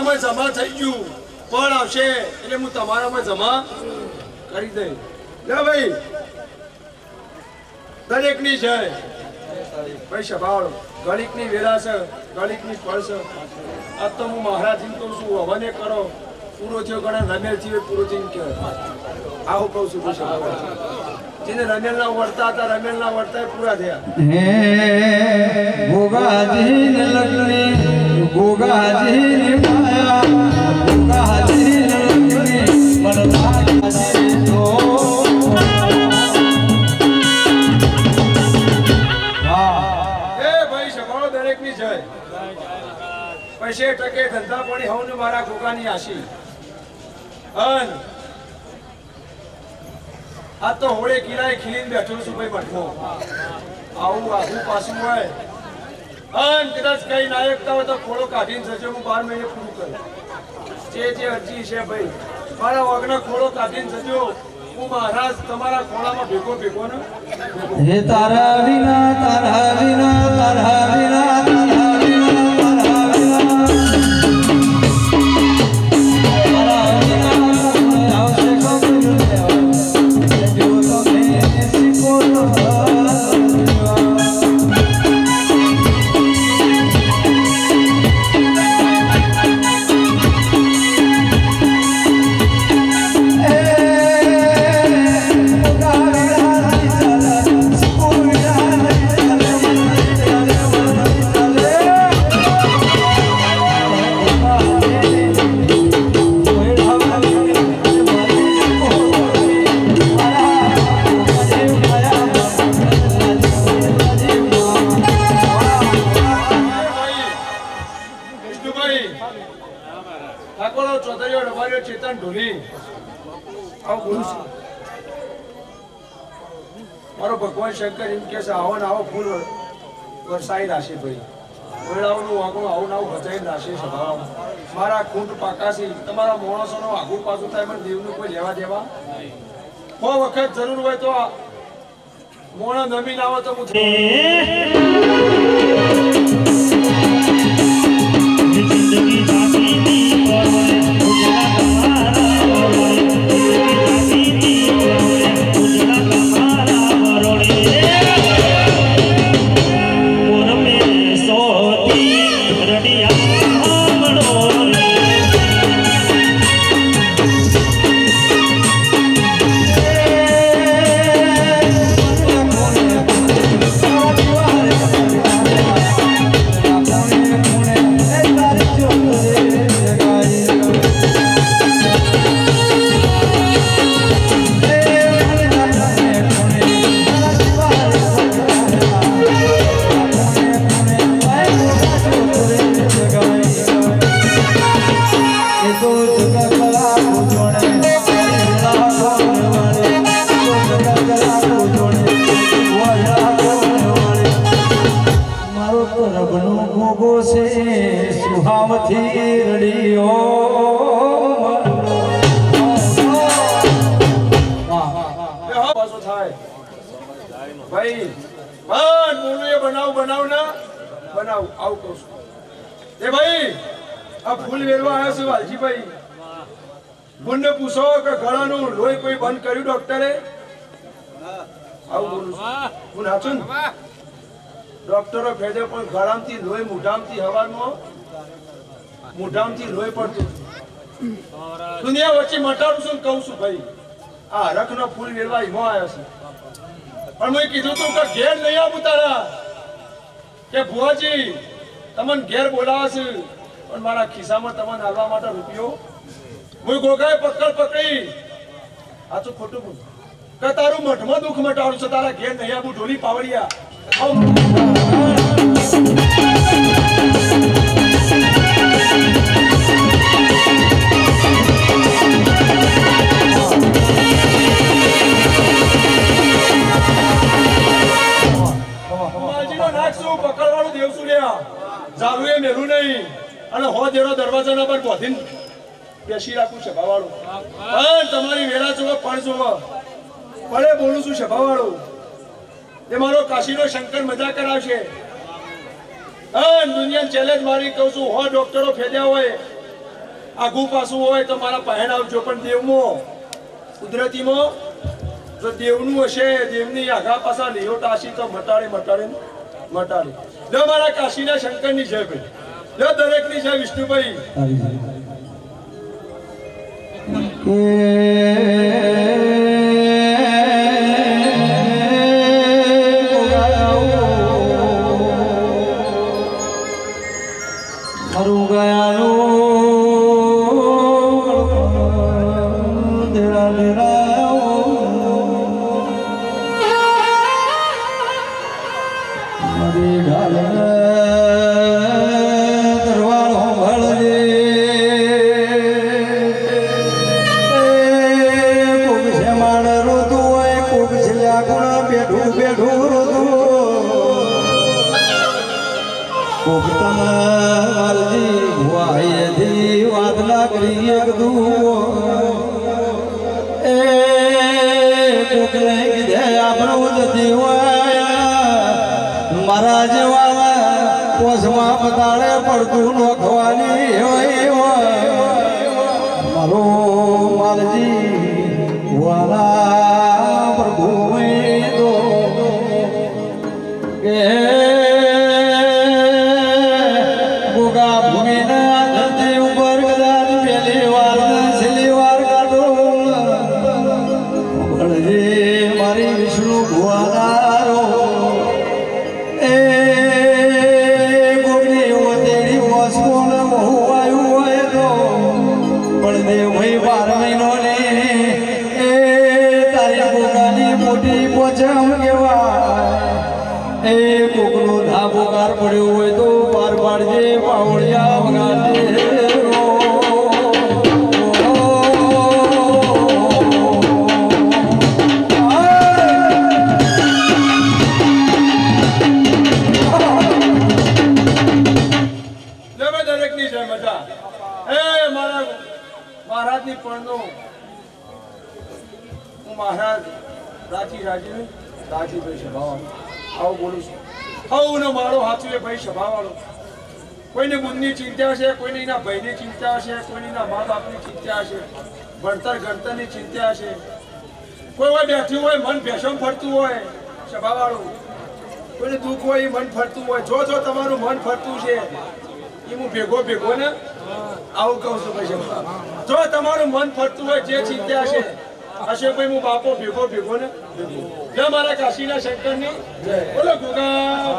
મારામાં જમા થઈ ગયું. પણ આવશે? એટલે હું તમારામાં જમા કરી દઈ લે ભાઈ. દરેકની જય. ભાઈ સભાળો. ગણિતની વેલા છે. ગણિતની ફળ છે. આ તો હું મહારાજને કહું છું, હવને કરો. પૂરો થયો ગણા રમેલ થયો પૂરો થઈને કે આવું કહું છું સભાળો. જેને રમેલ ના વળતા હતા રમેલ ના વળતા પૂરા થયા. હે પૈસે ટકે ધંધા પાણી હવને મારા કોકાની આશી. અન. આ તો હોળે કિરાય ખીલીને બેઠો છું ભાઈ મઠો આવું આવું પાછું હોય. અન કદાચ કઈ નાયકતા હોય તો ખોળો કાઢીને જજો, હું બાર મહિને પૂરું કરું. જે જે અરજી છે ભાઈ, મારા વગના ખોળો કાઢીને જજો. હું મહારાજ તમારા ખોળામાં ભેગો ભેગો હે તારા વિના તારા વિના તારા વિના ઠાકોરો ચૌધરીઓ રબારીઓ ચેતન ઢોલી આવું બોલું. છું મારો ભગવાન શંકર એમ કે છે આવો ને આવો ફૂલ વરસાઈ રાશે ભાઈ. ઓરડાઓનું વાગણું આવું ને આવું ભજાઈ રાશે સ્વભાવ મારા કુંડ પાકાશી તમારા માણસોનો આગું પાછું થાય પણ દેવનું કોઈ લેવા દેવા? કો વખત જરૂર હોય તો મોણ મોણો લાવો તો હું જિંદગી બનાવ આવું કહું એ ભાઈ, આ ફૂલ વેરવા આવ્યા છે વાલજીભાઈ. ફૂલને પૂછો કે ગળાનું લોહી કોઈ બંધ કર્યું ડોક્ટરે? પણ વચ્ચે મટાડું છું કહું છું ભાઈ, આ હરખનો ફૂલ વેરવા હિમો આવ્યો છે. પણ મેં કીધું તું કે ઘેર નહીં આવું તારા. કે ભુવાજી, તમને ઘેર બોલાવશે પણ મારા ખિસ્સામાં તમને હાલવા માટે રૂપિયો હું ગોગાએ પકડ પકડી. આ તો ખોટું બોલ. કે તારું મઠમાં દુઃખ મટાડું છે, તારા ઘેર નહીં આવું ઢોલી પાવડિયા હો દરવાજાના પર બોધીને બેસી રાખું સભાવાળો. પણ તમારી વેળા જોવો પણ જોવો બોલું છું સભાવાળો. એ મારો કાશીનો શંકર મજા કરાવશે. હોય આઘું પાછું હોય તો મારા પહેણ આવજો, પણ દેવમાં, કુદરતીમાં, જો દેવનું હશે, દેવની આઘા પાછા લેવો તાશી તો મટાડે મટાડે મટાડે. લો મારા કાશીના શંકરની જય ભાઈ. લો દરેકની છે વિષ્ણુભાઈ. મારું ગયાનું વાત લાગરી એક દુઓ. એ કોકને કીધે આપણું જતી હોય મારા જેવા પોસમાં પતાળે પડતું નોખવાની હોય હોય. મારો માલજી વાલા પ્રભુ તો પોચમ કેવાય એ કોકનો ધાબો કાર પડ્યો. આવું બોલું છું. હવ ને મારો એ ભાઈ સભાવાળો. કોઈને બુનની ચિંતા છે કોઈને એના ભાઈની ચિંતા છે કોઈને એના મા બાપની ચિંતા છે ભણતર ગણતરની ચિંતા છે કોઈ હોય બેઠ્યું હોય, મન ભેસમ ફરતું હોય, સભાવાળું. કોઈને દુઃખ હોય, એ મન ફરતું હોય. જો જો તમારું મન ફરતું છે, એ હું ભેગો ભેગો ને આવું કહું છું ભાઈ જો તમારું મન ફરતું હોય, જે ચિંતા છે હશે ભાઈ હું બાપો ભેગો ભેગો ને જય મારા કાશીના શંકરની. બોલો ગોગા.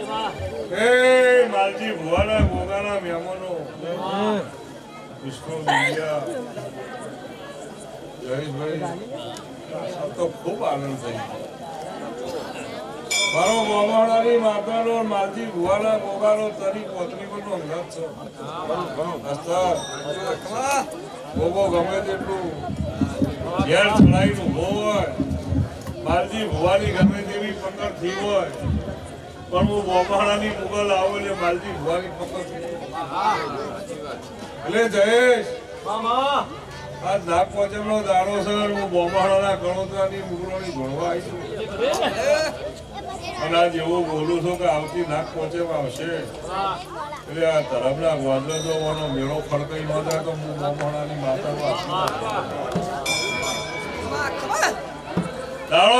એ માલજી, ભુવાના ગોગાના મહેમાનો. ખૂબ આનંદ થઈ. મારો મોમાડાની માતાનો માલજી, ભુવાના ગોગાનો તરી પોતરી પણ અસ્તર. ગમે તેટલું ઘેર ચડાવીને ઊભો હોય, માલજી ભુવાની ગમે તેવી પંદર થઈ હોય. પણ હું બોમાણાની મુગલ આવો એટલે માલજી ભુવાની પકડ એટલે જયેશ મામા આ નાગ પંચમનો દાડો સર હું બોમાળાના ગણોતરાની મુગલોની ભણવા આવી છું. અને આજ એવું બોલું છું કે આવતી નાગ પંચમ આવશે. એટલે આ ધરમના જોવાનો મેળો ફડકાઈ ન જાય તો હું માતાનો આશીર્વાદ દાડો